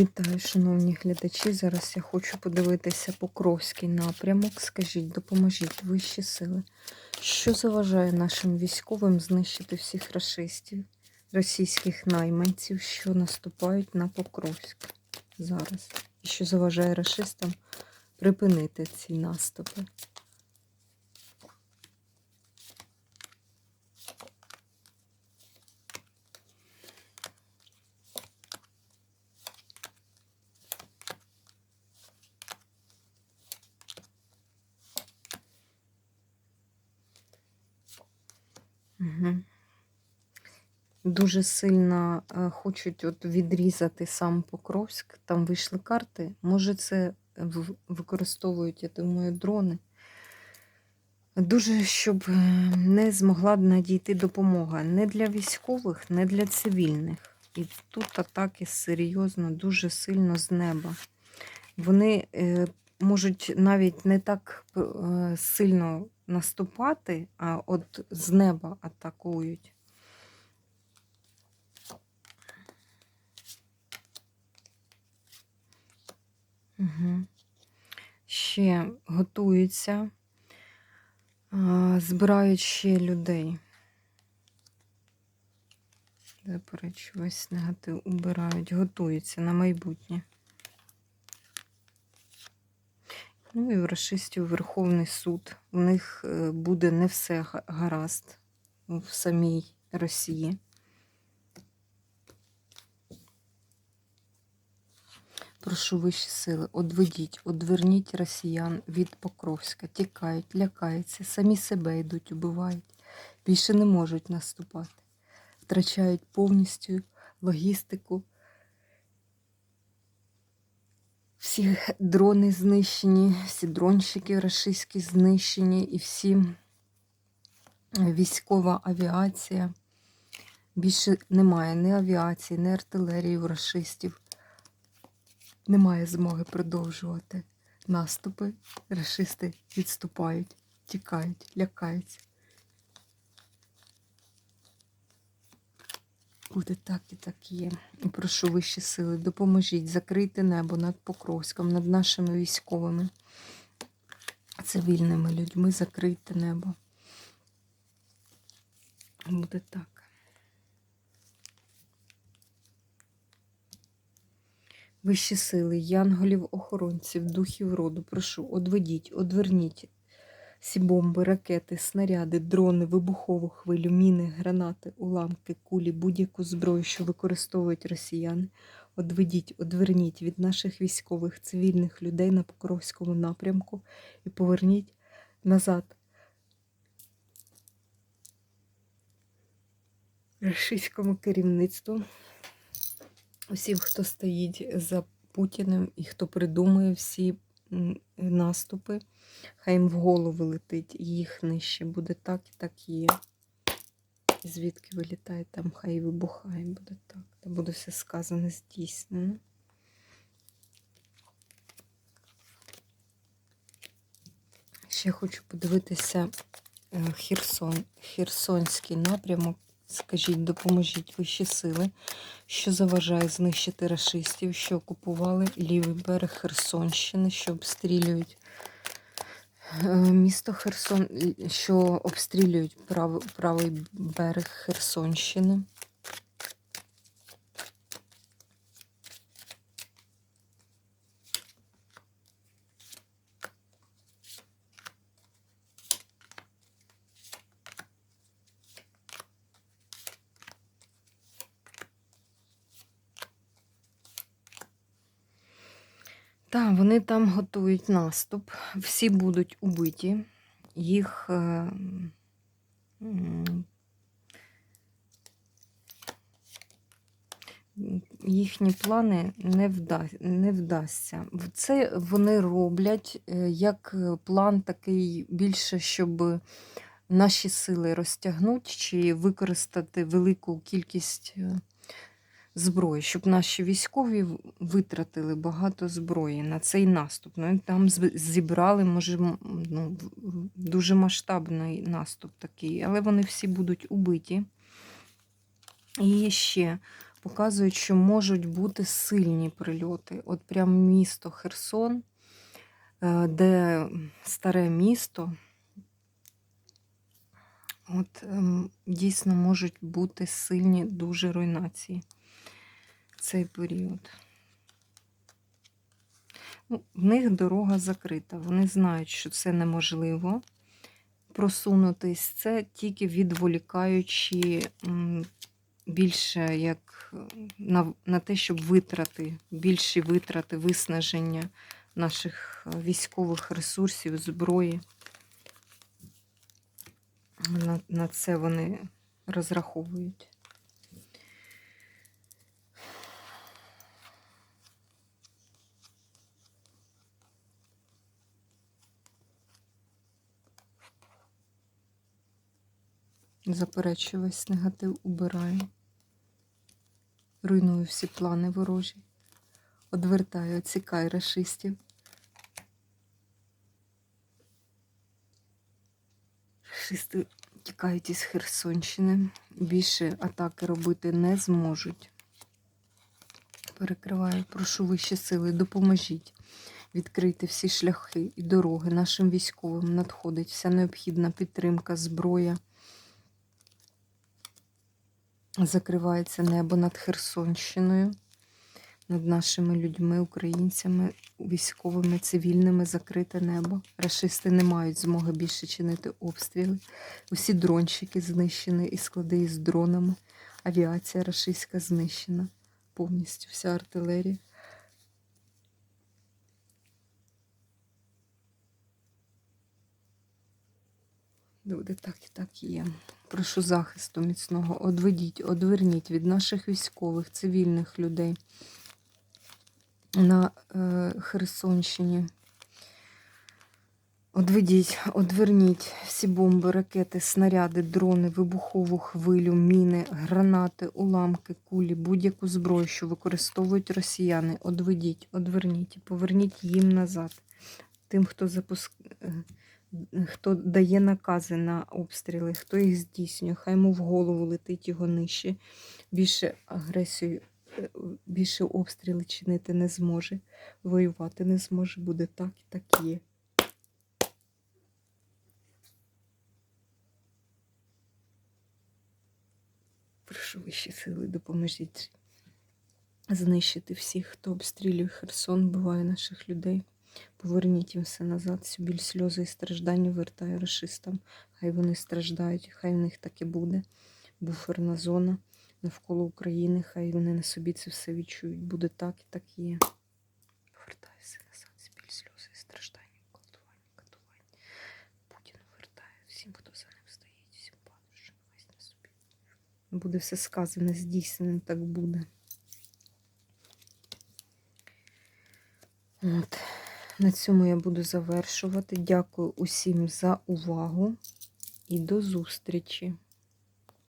Вітаю, шановні глядачі. Зараз я хочу подивитися Покровський напрямок. Скажіть, допоможіть вищі сили. Що заважає нашим військовим знищити всіх расистів, російських найманців, що наступають на Покровськ зараз? І що заважає расистам припинити ці наступи? Дуже сильно е, хочуть от відрізати сам Покровськ. Там вийшли карти. Може, це використовують, я думаю, дрони. Дуже щоб е, не змогла надійти допомога не для військових, не для цивільних. І тут атаки серйозно, дуже сильно з неба. Вони е, можуть навіть не так е, сильно наступати, а от з неба атакують. Угу. Ще готуються, збирають ще людей. Заперечу, весь негатив убирають, готуються на майбутнє. Ну і в расистів Верховний суд. У них е, буде не все гаразд в самій Росії. Прошу вищі сили, одведіть, одверніть росіян від Покровська, тікають, лякаються, самі себе йдуть, убивають, більше не можуть наступати, втрачають повністю логістику. Всі дрони знищені, всі дронщики рашистські знищені, і всі військова авіація. Більше немає ні авіації, ні артилерії у рашистів. Немає змоги продовжувати наступи. Рашисти відступають, тікають, лякаються. Буде так і так є. І прошу вищі сили, допоможіть, закрийте небо над Покровськом, над нашими військовими, цивільними людьми, закрийте небо. Буде так. Вищі сили, янголів, охоронців, духів роду, прошу, одведіть, одверніть всі бомби, ракети, снаряди, дрони, вибухову хвилю, міни, гранати, уламки, кулі, будь-яку зброю, що використовують росіяни. Одведіть, одверніть від наших військових, цивільних людей на Покровському напрямку і поверніть назад. Російському керівництву, усім, хто стоїть за Путіним і хто придумує всі наступи. Хай їм в голову летить, їх нижче буде так і так є. Звідки вилітає, там хай вибухає, буде так. Та буде все сказане, здійснено. Ще хочу подивитися е, Херсон, Херсонський напрямок. Скажіть, допоможіть вищі сили, що заважає знищити расистів, що окупували лівий берег Херсонщини, що обстрілюють Е, Місто Херсон, що обстрілюють прав, правий берег Херсонщини. Так, вони там готують наступ. Всі будуть убиті. Їх е, їхні плани не, вда, не вдасться. Це вони роблять е, як план такий більше, щоб наші сили розтягнути чи використати велику кількість е, зброї, щоб наші військові витратили багато зброї на цей наступ. Ну, там зібрали, може, ну, дуже масштабний наступ такий, але вони всі будуть убиті. І ще показують, що можуть бути сильні прильоти. От прям місто Херсон, е, де старе місто. От ем, дійсно можуть бути сильні дуже руйнації цей період. Ну, в них дорога закрита. Вони знають, що це неможливо просунутись. Це тільки відволікаючи більше як на, на те, щоб витрати, більші витрати, виснаження наших е, військових ресурсів, зброї. На, на це вони розраховують. Заперечую весь негатив, убираю. Руйную всі плани ворожі. Одвертаю, оцікаю рашистів. Рашисти тікають із Херсонщини. Більше атаки робити не зможуть. Перекриваю, прошу вищі сили, допоможіть. Відкрити всі шляхи і дороги нашим військовим надходить вся необхідна підтримка, зброя. Закривається небо над Херсонщиною, над нашими людьми, українцями, військовими, цивільними закрите небо. Рашисти не мають змоги більше чинити обстріли. Усі дронщики знищені і склади із дронами. Авіація рашистська знищена. Повністю вся артилерія. Буде так і так є. Прошу захисту міцного. Одведіть, одверніть від наших військових, цивільних людей на е, Херсонщині. Одведіть, одверніть всі бомби, ракети, снаряди, дрони, вибухову хвилю, міни, гранати, уламки, кулі, будь-яку зброю, що використовують росіяни. Одведіть, одверніть і поверніть їм назад. Тим, хто запуск... хто дає накази на обстріли, хто їх здійснює, хай йому в голову летить його нижче. Більше агресію, е, більше обстріли чинити не зможе, воювати не зможе, буде так і так є. Прошу вищі сили, допоможіть знищити всіх, хто обстрілює Херсон, вбиває наших людей. Поверніть їм все назад, всю біль сльози і страждання вертає расистам. Хай вони страждають, хай в них так і буде. Буферна зона навколо України, хай вони на собі це все відчують. Буде так і так є. Повертає все назад, всі біль сльози і страждання, колдування, катування. Путін вертає всім, хто за ним стоїть, всім падушим, весь на собі. Буде все сказане, здійснено, так буде. От. На цьому я буду завершувати. Дякую усім за увагу і до зустрічі!